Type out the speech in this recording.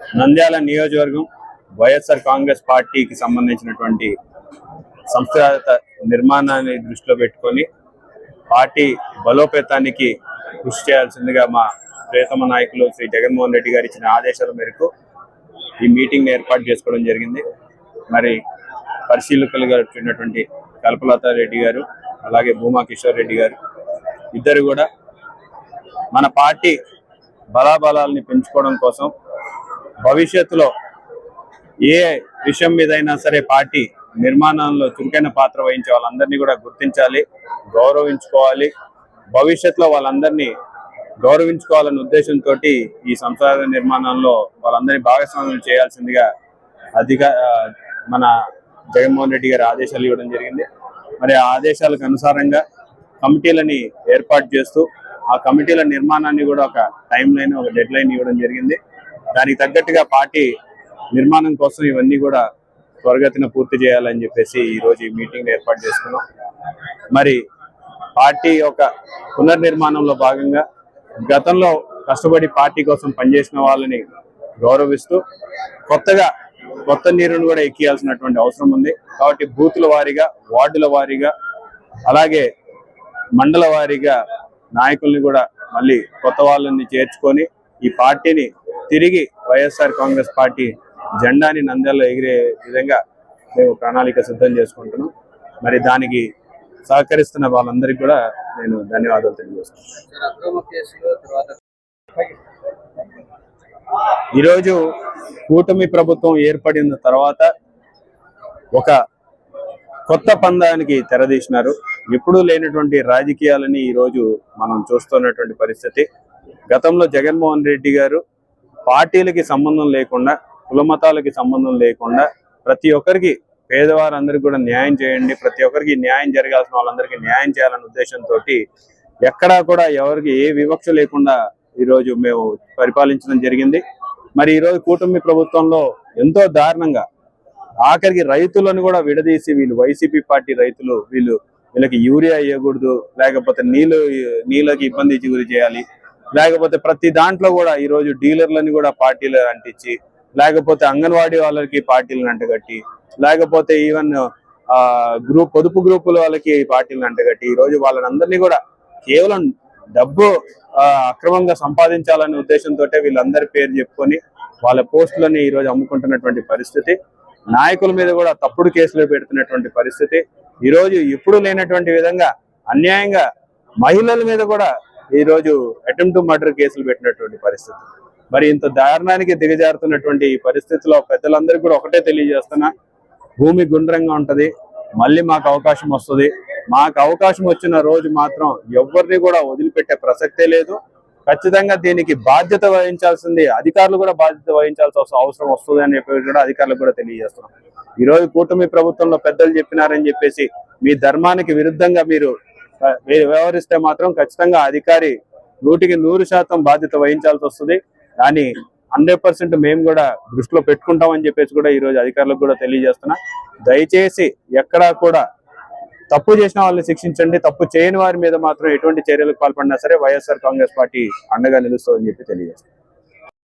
నంద్యాల నియోజకవర్గం వైఎస్ఆర్ కాంగ్రెస్ పార్టీకి సంబంధించినటువంటి సంస్థాగత నిర్మాణాన్ని దృష్టిలో పెట్టుకొని పార్టీ బలోపేతానికి కృషి చేయాల్సిందిగా మా ప్రియతమ నాయకులు శ్రీ జగన్మోహన్ రెడ్డి గారు ఇచ్చిన ఆదేశాల మేరకు ఈ మీటింగ్ ఏర్పాటు చేసుకోవడం జరిగింది. మరి పరిశీలకులుగా వచ్చినటువంటి కల్పలత రెడ్డి గారు అలాగే భూమా కిషోర్ రెడ్డి గారు ఇద్దరు కూడా మన పార్టీ బలాబలాల్ని పెంచుకోవడం కోసం భవిష్యత్తులో ఏ విషయం మీదైనా సరే పార్టీ నిర్మాణంలో చురుకైన పాత్ర వహించే వాళ్ళందరినీ కూడా గుర్తించాలి గౌరవించుకోవాలి. భవిష్యత్తులో వాళ్ళందరినీ గౌరవించుకోవాలనే ఉద్దేశంతో ఈ సంసార నిర్మాణంలో వాళ్ళందరినీ భాగస్వామ్యం చేయాల్సిందిగా అధిక మన జగన్మోహన్ రెడ్డి గారి ఆదేశాలు ఇవ్వడం జరిగింది. మరి ఆ ఆదేశాలకు అనుసారంగా కమిటీలని ఏర్పాటు చేస్తూ ఆ కమిటీల నిర్మాణాన్ని కూడా ఒక టైం లైన్ ఒక డెడ్ లైన్ ఇవ్వడం జరిగింది. దానికి తగ్గట్టుగా పార్టీ నిర్మాణం కోసం ఇవన్నీ కూడా త్వరగతిన పూర్తి చేయాలని చెప్పేసి ఈ రోజు ఈ మీటింగ్ ఏర్పాటు చేసుకున్నాం. మరి పార్టీ యొక్క పునర్నిర్మాణంలో భాగంగా గతంలో కష్టపడి పార్టీ కోసం పనిచేసిన వాళ్ళని గౌరవిస్తూ కొత్తగా కొత్త నీరును కూడా ఎక్కియాల్సినటువంటి అవసరం ఉంది. కాబట్టి బూతుల వారీగా వార్డుల వారీగా అలాగే మండల వారీగా నాయకుల్ని కూడా మళ్ళీ కొత్త వాళ్ళని చేర్చుకొని ఈ పార్టీని తిరిగి వైఎస్ఆర్ కాంగ్రెస్ పార్టీ జెండాని నంద్యాలలో ఎగిరే విధంగా మేము ప్రణాళిక సిద్ధం చేసుకుంటున్నాం. మరి దానికి సహకరిస్తున్న వాళ్ళందరికీ కూడా నేను ధన్యవాదాలు తెలియజేస్తున్నాను. ఈరోజు కూటమి ప్రభుత్వం ఏర్పడిన తర్వాత ఒక కొత్త పందానికి తెరదీసినారు. ఎప్పుడూ లేనటువంటి రాజకీయాలని ఈరోజు మనం చూస్తున్నటువంటి పరిస్థితి. గతంలో జగన్మోహన్ రెడ్డి గారు పార్టీలకి సంబంధం లేకుండా కులమతాలకి సంబంధం లేకుండా ప్రతి ఒక్కరికి పేదవారందరికీ కూడా న్యాయం చేయండి ప్రతి ఒక్కరికి న్యాయం జరగాల్సిన వాళ్ళందరికీ న్యాయం చేయాలనే ఉద్దేశంతో ఎక్కడా కూడా ఎవరికి ఏ వివక్ష లేకుండా ఈరోజు మేము పరిపాలించడం జరిగింది. మరి ఈరోజు కూటమి ప్రభుత్వంలో ఎంతో దారుణంగా ఆఖరికి రైతులను కూడా విడదీసి వీళ్ళు వైసీపీ పార్టీ రైతులు వీళ్ళు వీళ్ళకి యూరియా ఇవ్వకూడదు లేకపోతే నీళ్ళు నీళ్ళకి ఇబ్బంది గురి చేయాలి లేకపోతే ప్రతి దాంట్లో కూడా ఈ రోజు డీలర్లని కూడా పార్టీలు అంటించి లేకపోతే అంగన్వాడీ వాళ్ళకి పార్టీలను అంటగట్టి లేకపోతే ఈవెన్ ఆ గ్రూప్ పొదుపు గ్రూపుల వాళ్ళకి పార్టీలను అంటగట్టి ఈ రోజు వాళ్ళని అందరినీ కూడా కేవలం డబ్బు అక్రమంగా సంపాదించాలనే ఉద్దేశంతో వీళ్ళందరి పేరు చెప్పుకొని వాళ్ళ పోస్టులని ఈరోజు అమ్ముకుంటున్నటువంటి పరిస్థితి. నాయకుల మీద కూడా తప్పుడు కేసులు పెడుతున్నటువంటి పరిస్థితి. ఈ రోజు ఎప్పుడు లేనటువంటి విధంగా అన్యాయంగా మహిళల మీద కూడా ఈ రోజు అటెంప్ట్ మర్డర్ కేసులు పెట్టినటువంటి పరిస్థితి. మరి ఇంత దారుణానికి దిగజారుతున్నటువంటి ఈ పరిస్థితిలో పెద్దలందరికీ కూడా ఒకటే తెలియజేస్తున్నా భూమి గుండ్రంగా ఉంటుంది మళ్ళీ మాకు అవకాశం వస్తుంది. మాకు అవకాశం వచ్చిన రోజు మాత్రం ఎవరిని కూడా వదిలిపెట్టే ప్రసక్తే లేదు. ఖచ్చితంగా దీనికి బాధ్యత వహించాల్సింది అధికారులు కూడా బాధ్యత వహించాల్సిన అవసరం- వస్తుంది అని చెప్పి కూడా అధికారులకు కూడా తెలియజేస్తున్నాం. ఈ రోజు కూటమి ప్రభుత్వంలో పెద్దలు చెప్పినారని చెప్పేసి మీ ధర్మానికి విరుద్ధంగా మీరు వ్యవహరిస్తే మాత్రం ఖచ్చితంగా అధికారి నూటికి నూరు శాతం బాధ్యత వహించాల్సి వస్తుంది. కానీ హండ్రెడ్ పర్సెంట్ మేము కూడా దృష్టిలో పెట్టుకుంటామని చెప్పేసి కూడా ఈ రోజు అధికారులకు కూడా తెలియజేస్తున్నా. దయచేసి ఎక్కడా కూడా తప్పు చేసిన వాళ్ళని శిక్షించండి. తప్పు చేయని వారి మీద మాత్రం ఎటువంటి చర్యలకు పాల్పడినా సరే వైఎస్ఆర్ కాంగ్రెస్ పార్టీ అండగా నిలుస్తుందని చెప్పి తెలియజేస్తాం